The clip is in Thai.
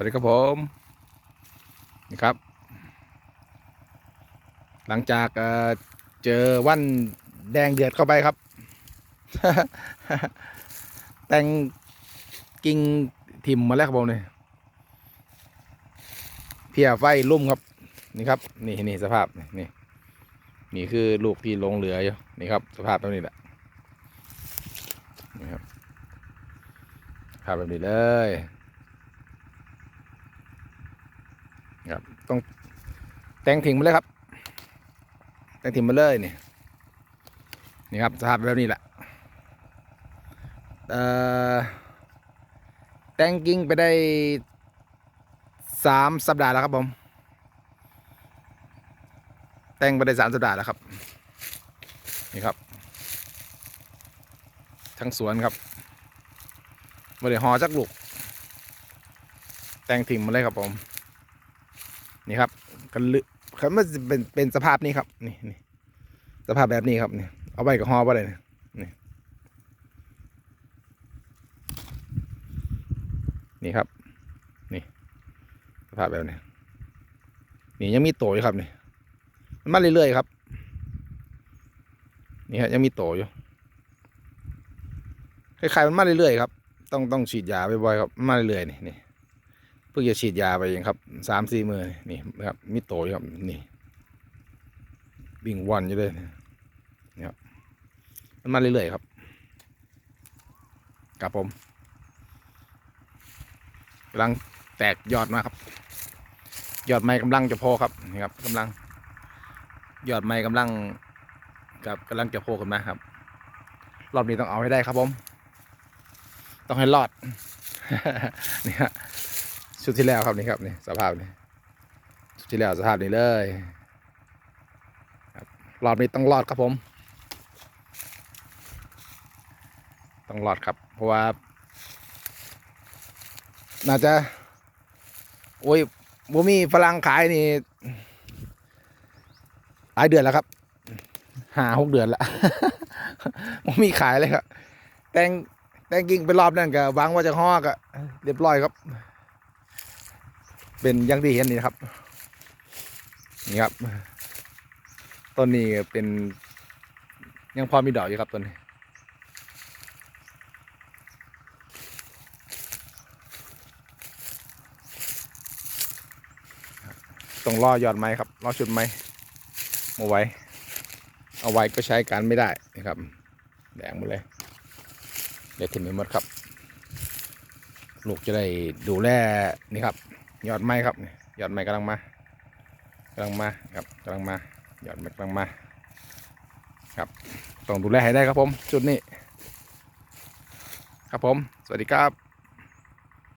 วัสดีครับผมนี่ครับ หลังจากเจอวันแดงเดือดเข้าไปครับ แต่งกิ่งทิมมาแล้วครับผมเนี่ยเพียไฟลุ่มครับ นี่ครับ นี่นี่สภาพนี่นี่นี่คือลูกที่ลงเหลืออยู่นี่ครับ สภาพแบบนี้แหละนี่ครับภาพแบบนี้เลย ครับ ต้องแต่งทิ้งมาเลยครับ แต่งทิ้งมาเลยนี่นี่ครับสภาพแบบนี้แหละแต่งกิ่งไปได้สามสัปดาห์แล้วครับผม แต่งไปได้สามสัปดาห์แล้วครับ นี่ครับ ทั้งสวนครับบริหอจักลูก แต่งทิ้งมาเลยครับผม นี่ครับกันลึครับมันเป็นเป็นสภาพนี้ครับนี่นี่สภาพแบบนี้ครับนี่เอาไว้กับห่อไว้เลยนี่นี่ครับ นี่สภาพแบบนี้นี่ยังมีโตอยู่ครับนี่มันมาเรื่อยๆครับ นี่ฮะยังมีโตอยู่คล้ายๆมันมาเรื่อยๆครับ ต้องต้องฉีดยาบ่อยๆครับมาเรื่อยๆนี่นี่ พิ่งจะฉีดยาไปเองครับสามสี่มือนี่นะครับมิโตครับนี่บิ่งวันอยู่เลยนี่ครับมันมาเรื่อยๆครับกับผมกำลังแตกยอดมาครับ ยอดไม้กำลังจะโพครับนี่ครับกำลัง ยอดไม้กำลังกับกำลังจะโพขึ้นมาครับ รอบนี้ต้องเอาให้ได้ครับผม ต้องให้รอดนี่ฮะ ชุดที่แล้วครับนี่ครับนี่สภาพนี่ชุดที่แล้วสภาพนี้เลยรอบนี้ต้องรอดครับผม ต้องรอดครับ เพราะว่า น่าจะ โอ้ยบ่มีฝรั่งขายนี่หลายเดือนแล้วครับห้าหกเดือนละบ่มีขายเลยครับ แต่งแต่งกิ่งไปรอบนั่นก็หวังว่าจะฮอกอะเรียบร้อยครับ เป็นอยังที่เห็นนี่นะครับ นี่ครับ ต้นนี้เป็น ยังพอมีดอกอยู่ครับต้นนี้ต้องรอยอดไม้ครับรอชุดไม้มาไว้ เอาไว้ก็ใช้การไม่ได้นะครับ แดงหมดเลยเดี๋ยวทิ้งไปหมดครับ ลูกจะได้ดูแลนี่ครับ ยอดไม้ครับนี่ยอดไม้กำลังมากำลังมาครับกำลังมายอดไม้กำลังมาครับต้องดูแลให้ได้ครับผม จุดนี้ ครับผม สวัสดีครับ